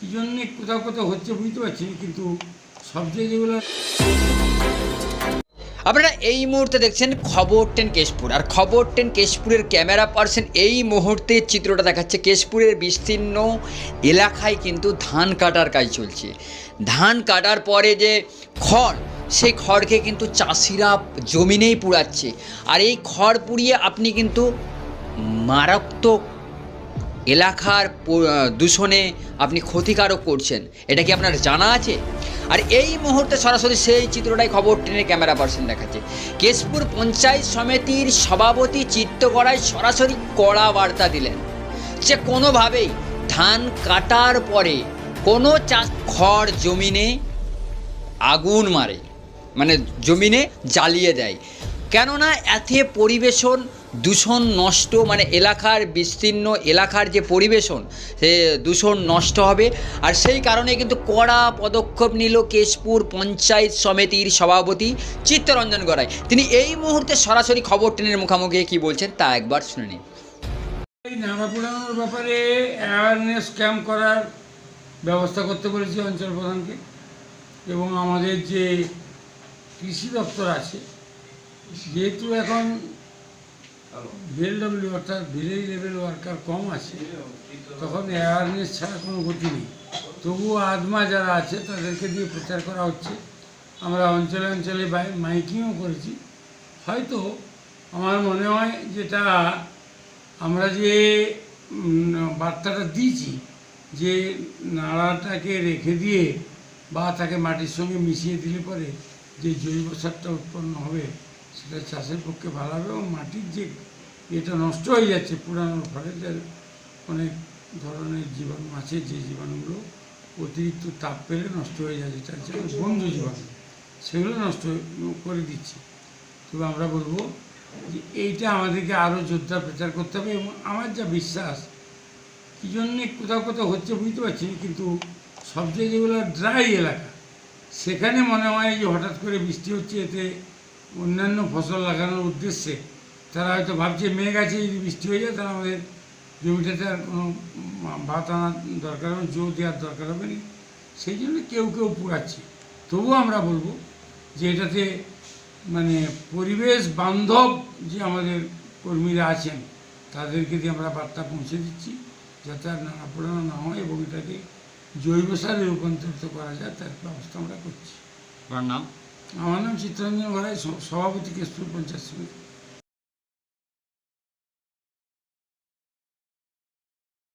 কী জন্যে কোথাও কোথাও হচ্ছে বুঝতে পারছি কিন্তু সবচেয়ে যেগুলো আপনারা এই মুহূর্তে দেখছেন খবর টেন কেশপুর, আর খবর টেন কেশপুরের ক্যামেরা পার্সন এই মুহূর্তে চিত্রটা দেখাচ্ছে। কেশপুরের বিস্তীর্ণ এলাকায় কিন্তু ধান কাটার কাজ চলছে। ধান কাটার পরে যে খড়, সেই খড়কে কিন্তু চাষিরা জমিনেই পুড়াচ্ছে। আর এই খড় পুড়িয়ে আপনি কিন্তু মারাত্মক এলাকার দূষণে আপনি ক্ষতিকারক করছেন, এটা কি আপনার জানা আছে? আর এই মুহূর্তে সরাসরি সেই চিত্রটাই খবর টেনে ক্যামেরা পার্সন দেখাচ্ছে। কেশপুর পঞ্চায়েত সমিতির সভাপতি চিত্তকরায় সরাসরি কড়া বার্তা দিলেন যে কোনোভাবেই ধান কাটার পরে কোনো চাষ খড় জমিনে আগুন মারে মানে জমিনে জ্বালিয়ে দেয়। কেননা এতে পরিবেশন দূষণ নষ্ট মানে এলাকার বিস্তীর্ণ এলাকার যে পরিবেশন, সে দূষণ নষ্ট হবে। আর সেই কারণে কিন্তু কড়া পদক্ষেপ নিল কেশপুর পঞ্চায়েত সমিতির সভাপতি চিত্তরঞ্জন গড়াই। তিনি এই মুহূর্তে সরাসরি খবর ট্রেনের মুখোমুখি কি বলছেন তা একবার শুনে নিন। এই নাড়া পোড়ানোর ব্যাপারে অ্যাওয়ারনেস ক্যাম্প করার ব্যবস্থা করতে বলেছি অঞ্চল প্রধানকে। এবং আমাদের যে কৃষি দপ্তর আছে, যেহেতু এখন ভিএলডব্লিউ অর্থাৎ ভিলেজ লেভেল ওয়ার্কার কম আছে, তখন অ্যাওয়ারনেস ছাড়া কোনো গতি নেই। তবুও আদমা যারা আছে, তাদেরকে দিয়ে প্রচার করা হচ্ছে। আমরা অঞ্চলে অঞ্চলে মাইকিংও করেছি। হয়তো আমার মনে হয় যেটা আমরা যে বার্তাটা দিয়েছি, যে নাড়াটাকে রেখে দিয়ে বা তাকে মাটির সঙ্গে মিশিয়ে দিলে পরে যে জৈব সারটা উৎপন্ন হবে সেটা চাষের পক্ষে ভালো হবে এবং মাটির যে এটা নষ্ট হয়ে যাচ্ছে পুরানোর ফলে যার অনেক ধরনের জীবাণু আছে, যে জীবাণুগুলো অতিরিক্ত তাপ পেলে নষ্ট হয়ে যায়, যেটা হচ্ছে বন্ধু জীবাণু, সেগুলো নষ্ট করে দিচ্ছে। তবে আমরা বলব যে এইটা আমাদেরকে আরও জোরদার প্রচার করতে হবে এবং আমার যা বিশ্বাস, কী জন্যে কোথাও কোথাও হচ্ছে বুঝতে পারছি না, কিন্তু সবচেয়ে যেগুলো ড্রাই এলাকা, সেখানে মনে হয় যে হঠাৎ করে বৃষ্টি হচ্ছে, এতে অন্যান্য ফসল লাগানোর উদ্দেশ্যে তারা হয়তো ভাবছে, মেঘ আছে, যদি বৃষ্টি হয়ে যায় তাহলে আমাদের জমিটাতে আর কোনো ভাত আনার দরকার হবে জো দেওয়ার দরকার হবে না। সেই জন্য কেউ কেউ পুরাচ্ছে তবুও আমরা বলব যে এটাতে মানে পরিবেশ বান্ধব যে আমাদের কর্মীরা আছেন, তাদেরকে দিয়ে আমরা বার্তা পৌঁছে দিচ্ছি যাতে আর নানা পোড়ানো না হয় এবং এটাকে জৈব সারে রূপান্তরিত করা যায়, তার ব্যবস্থা আমরা করছি। আপনার নাম? আমার নাম চিত্তরঞ্জন গড়াই স- সভাপতি কেশপুর পঞ্চায়েত সমিতি।